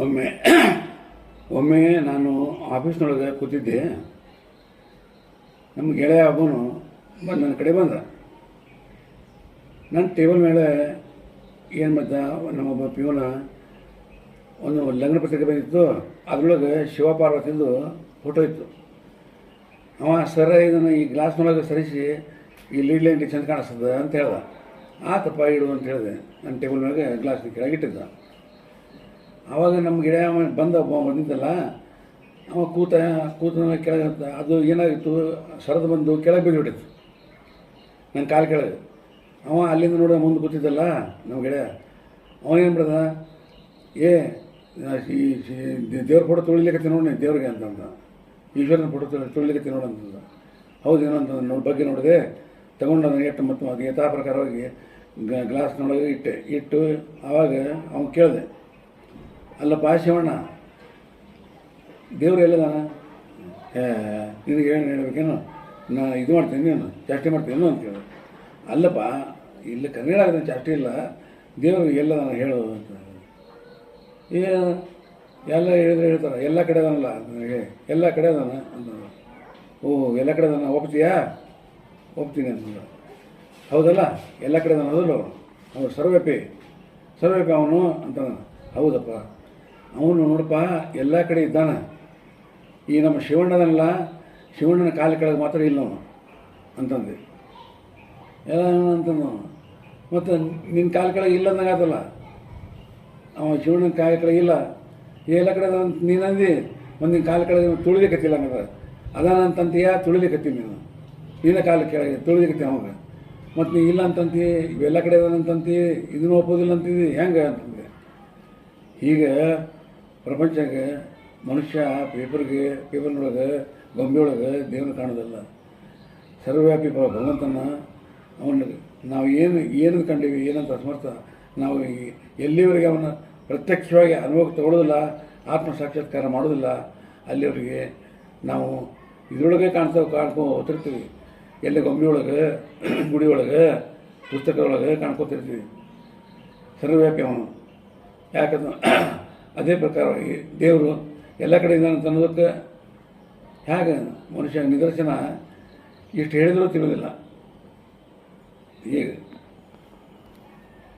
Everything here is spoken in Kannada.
ಒಮ್ಮೆ ಒಮ್ಮೆ ನಾನು ಆಫೀಸ್ನೊಳಗೆ ಕೂತಿದ್ದೆ. ನಮ್ಮ ಗೆಳೆಯ ಹಬ್ಬನು ಬಂದು ನನ್ನ ಕಡೆ ಬಂದ. ನನ್ನ ಟೇಬಲ್ ಮೇಲೆ ಏನು ಮಾಡ್ದ, ನಮ್ಮೊಬ್ಬ ಪಿಯೋನ ಒಂದು ಲಗ್ನ ಪತ್ರಿಕೆ ಬಂದಿತ್ತು. ಅದರೊಳಗೆ ಶಿವಪಾರ್ವತಿಂದು ಫೋಟೋ ಇತ್ತು. ಅವ, ಸರ, ಇದನ್ನು ಈ ಗ್ಲಾಸ್ನೊಳಗೆ ಸರಿಸಿ, ಈ ಲೀಡ್ ಲೈನ್ ಚೆಂದ ಕಾಣಿಸ್ತದೆ? ಅಂತ ಹೇಳ್ದ. ಆತಪ್ಪ, ಇಡು ಅಂತ ಹೇಳಿದೆ. ನನ್ನ ಟೇಬಲ್ ಮೇಲೆ ಗ್ಲಾಸ್ ಕೆಳಗಿಟ್ಟಿದ್ದ ಆವಾಗ ನಮ್ಮ ಗಿಡ ಬಂದ ಬಂದಿದ್ದಲ್ಲ, ಅವ ಕೂತ ಕೂತ ಕೆಳಗೆ ಅದು ಏನಾಗಿತ್ತು ಸರದು ಬಂದು ಕೆಳಗೆ ಬಿದ್ದುಬಿಟ್ಟಿತ್ತು ನನ್ನ ಕಾಲು ಕೆಳಗೆ. ಅವ ಅಲ್ಲಿಂದ ನೋಡ ಮುಂದೆ ಕೂತಿದ್ದಲ್ಲ ನಮ್ಮ ಗಿಡ ಅವ ಏನು ಬಿಡದ ಏ, ಈ ದೇವ್ರ ಫೋಟೋ ತೊಳಿಲಿಕ್ಕೆ ನೋಡಿ ದೇವ್ರಿಗೆ ಅಂತಂದ ಈಶ್ವರನ ಫೋಟೋ ತೊಳಿ ತೊಳಿಲಿಕ್ಕೆ ಅಂತಂದ ಹೌದೇನೋ ಅಂತ ನೋಡಿ ಬಗ್ಗೆ ನೋಡಿದೆ. ತಗೊಂಡು ಅದನ್ನು ಇಟ್ಟು ಮತ್ತು ಅದು ಯಥಾ ಪ್ರಕಾರವಾಗಿ ಗ್ಲಾಸ್ನೊಳಗೆ ಇಟ್ಟೆ. ಇಟ್ಟು ಆವಾಗ ಅವ್ನು ಕೇಳಿದೆ ಅಲ್ಲಪ್ಪ ಶಿವಣ್ಣ ದೇವ್ರು ಎಲ್ಲದಾನ? ಏ, ನಿನಗೆ ಏನು ಹೇಳ್ಬೇಕೇನು? ನಾ ಇದು ಮಾಡ್ತೀನಿ, ನೀನು ಚಾಷ್ಟಿ ಮಾಡ್ತೀನಿ ಅಂತ ಕೇಳಿದೆ ಅಲ್ಲಪ್ಪ, ಇಲ್ಲಿ ಕನ್ನಡ ಆಗಿದೆ ಚಾಷ್ಟಿ ಇಲ್ಲ. ದೇವರು ಎಲ್ಲದಾನ ಹೇಳು ಅಂತ. ಏ, ಎಲ್ಲ ಹೇಳಿದ್ರೆ ಹೇಳ್ತಾರೆ. ಎಲ್ಲ ಕಡೆ ಅದಾನಲ್ಲ ನನಗೆ? ಎಲ್ಲ ಕಡೆ ಅದಾನ ಅಂತ ಓ ಎಲ್ಲ ಕಡೆ ಅದಾನ? ಒಪ್ತೀಯಾ? ಒಪ್ತೀನಿ ಅಂತಂದ ಹೌದಲ್ಲ? ಎಲ್ಲ ಕಡೆ ಅದಾನ ಹೌದಲ್ಲ ಅವನು ಅವನು ಸರ್ವೇಪಿ ಅವನು ಅಂತ ಹೌದಪ್ಪ. ಅವನು ನೋಡಪ್ಪ, ಎಲ್ಲ ಕಡೆ ಇದ್ದಾನೆ. ಈ ನಮ್ಮ ಶಿವಣ್ಣದಲ್ಲ ಶಿವಣ್ಣನ ಕಾಲು ಕೆಳಗೆ ಮಾತ್ರ ಇಲ್ಲ ಅವನು, ಅಂತಂದೆ. ಎಲ್ಲ ಅಂತಂದು ಮತ್ತು ನಿನ್ನ ಕಾಲು ಕೆಳಗೆ ಇಲ್ಲ ಅಂದಂಗಾತಲ್ಲ ಅವ ಶಿವಣ್ಣನ ಕಾಲು ಕೆಳಗೆ ಇಲ್ಲ. ಎಲ್ಲ ಕಡೆ ನೀನು ಒಂದು ನಿನ್ನ ಕಾಲ ಕೆಳಗೆ ತುಳಿಲಿಕತ್ತಿಲ್ಲ ಹಂಗಾರೆ ಅದಾನ ಅಂತಂತೀಯ ನೀನು? ನಿನ್ನ ಕಾಲ ಕೆಳಗೆ ತುಳಿಲಿಕತ್ತಿ ಅವಾಗ. ಮತ್ತು ನೀ ಇಲ್ಲ ಅಂತಂತಿ, ಇವೆಲ್ಲ ಕಡೆ ಅದಾನ ಅಂತಂತಿ, ಇದನ್ನು ಒಪ್ಪೋದಿಲ್ಲ ಅಂತಿದ್ದಿ ಹೆಂಗೆ ಅಂತಂದೆ. ಹೀಗೆ ಪ್ರಪಂಚಕ್ಕೆ ಮನುಷ್ಯ ಪೇಪರ್ಗೆ, ಪೇಪರ್ನೊಳಗೆ ಗೊಂಬೆ ಒಳಗೆ ದೇವ್ರನ್ನ ಕಾಣೋದಲ್ಲ. ಸರ್ವವ್ಯಾಪಿ ಭಗವಂತನ ಅವನ, ನಾವು ಏನು ಏನು ಕಂಡೀವಿ, ಏನಂತ ಅಸಮರ್ಥ, ನಾವು ಎಲ್ಲಿವರೆಗೆ ಅವನ ಪ್ರತ್ಯಕ್ಷವಾಗಿ ಅನುಭವಕ್ಕೆ ತಗೊಳ್ಳೋದಿಲ್ಲ ಆತ್ಮ ಸಾಕ್ಷಾತ್ಕಾರ ಮಾಡೋದಿಲ್ಲ, ಅಲ್ಲಿವರೆಗೆ ನಾವು ಇದರೊಳಗೆ ಕಾಣ್ತಾ ಕಾಣ್ಕೊ ಹೋಗ್ತಿರ್ತೀವಿ ಎಲ್ಲಿ ಗೊಂಬೆಯೊಳಗೆ, ಗುಡಿಯೊಳಗೆ, ಪುಸ್ತಕದೊಳಗೆ ಕಾಣ್ಕೋತಿರ್ತೀವಿ. ಸರ್ವವ್ಯಾಪಿ ಅವನು. ಯಾಕಂದ್ರೆ ಅದೇ ಪ್ರಕಾರವಾಗಿ ದೇವರು ಎಲ್ಲ ಕಡೆ ಇದ್ದಾನೆ ಅಂತ ಅನ್ನೋದಕ್ಕೆ ಹೇಗೆ ಮನುಷ್ಯ ನಿದರ್ಶನ ಇಷ್ಟು ಹೇಳಿದರೂ ತಿಳಿದಿಲ್ಲ. ಈಗ